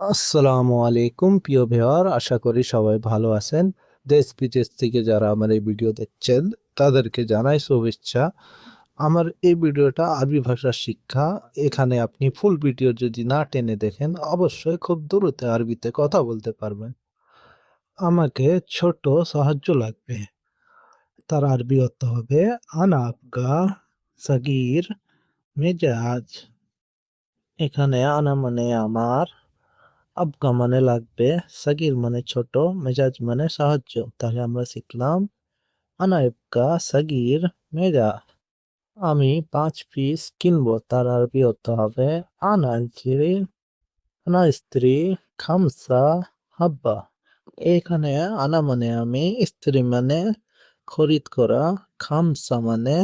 আসসালামু আলাইকুম, প্রিয় ভিউয়ার। আশা করি সবাই ভালো আছেন। দেশ বিদেশ থেকে যারা আমার এই ভিডিও দেখছেন, তাদেরকে জানাই শুভেচ্ছা। আমার এই ভিডিওটা আরবি ভাষা শিক্ষা। এখানে আপনি ফুল ভিডিও যদি না টেনে দেখেন, অবশ্যই খুব দ্রুত আরবিতে কথা বলতে পারবেন। আমাকে ছোট সাহায্য লাগবে। তার আরবি অর্থ হবে, আনা আবগা সাগির মেজাজ। এখানে আনা মানে আমার। আবগা মানে লাগবে সাগির মানে ছোট মেজাজ মানে সাহায্য তাহলে আমরা শিখলাম আনা ইবকা সাগির মেজা আমি পাঁচ পিস কিনবো তার আরবি অর্থ হবে আনা আনছি আনা স্ত্রী খামসা হাব্বা এখানে আনা মানে আমি স্ত্রী মানে খরিদ করা খামসা মানে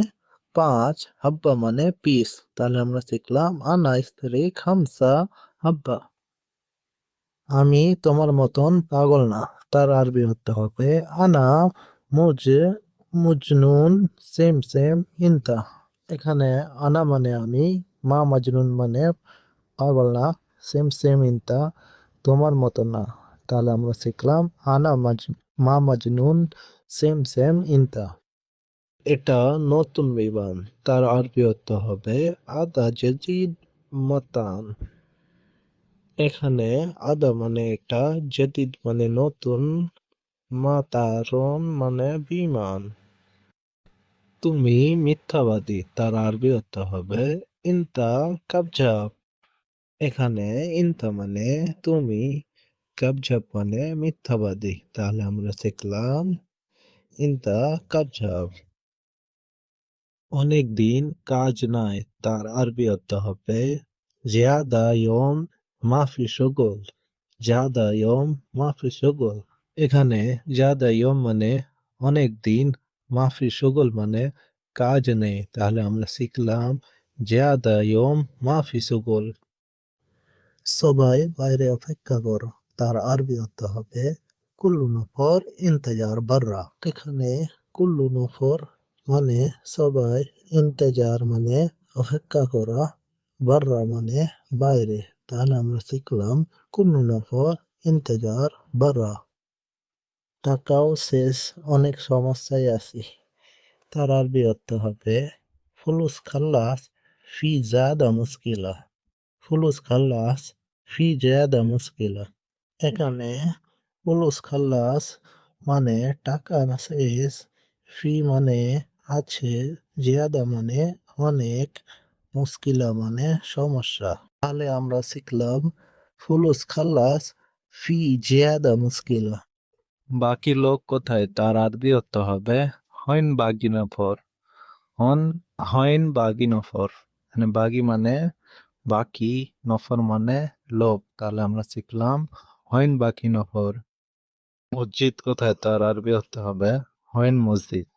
পাঁচ হাব্বা মানে পিস তাহলে আমরা শিখলাম আনা স্ত্রী খামসা হাব্বা আমি তোমার মতন পাগল না। তার আরবি হতে হবে, আনা মুজ, মুজনুন, সেম সেম, ইনতা। এখানে আনা মানে আমি, মা মাজনুন মানে পাগল না, সেম সেম, ইনতা। তোমার মতো না। তাহলে আমরা শিখলাম, আনা মাজ, মা মাজনুন, সেম সেম, ইনতা। এটা নতুন বিমান। তার আরবি হতে হবে, আদা জাজিদ মতান। এখানে আদা মানে এটা জাদিদ মানে নতুন মাতারন মানে বিমান। তুমি মিথ্যাবাদী, তার আরবি অর্থ হবে ইনতা কাবজাব। এখানে ইনতা মানে তুমি, কাবজাব মানে মিথ্যাবাদী। তাহলে আমরা শিখলাম ইনতা কাবজাব। অনেক দিন কাজ নাই, তার আরবি অর্থ হবে জিয়াদা, ইয়ম মাফি শগল জাদা ইয়ম, মাফি শগল এখানে জাদা ইয়ম মানে অনেক দিন, মাফি শগল মানে কাজ নেই। তাহলে আমরা শিখলাম জাদা ইয়ম, মাফি শগল সবাই বাইরে অপেক্ষা করো, তার আরবি অর্থ হবে কুল্লু নফর ইন্তজার বাররা। এখানে কুল্লু নফর মানে সবাই, ইন্তজার মানে অপেক্ষা করা, বাররা মানে বাইরে। আমরা শিখলাম কুল্লু নফর ইন্তজার বাররা টাকাও শেষ, অনেক সমস্যায় আছি। তার আরবি অর্থ হবে। ফুলুস খাল্লাস ফি জাদা মুশকিলা। ফুলুস খাল্লাস ফি জাদা মুশকিলা। এখানে ফুলুস খাল্লাস মানে টাকা শেষ, ফি মানে আছে, জিয়াদা মানে অনেক মুশকিলা মানে সমস্যা। তাহলে আমরা শিখলাম ফুলুস খাল্লাস ফি জিয়াদা মুশকিলা। বাকি লোক কোথায়? তার আরবি অর্থ হবে হইন বাগি নফর হন, হইন বাগি নফর মানে বাগি মানে বাকি, নফর মানে লোক তাহলে আমরা শিখলাম হইন বাকি নফর মসজিদ কোথায়? তার আরবি অর্থ হবে হইন মসজিদ।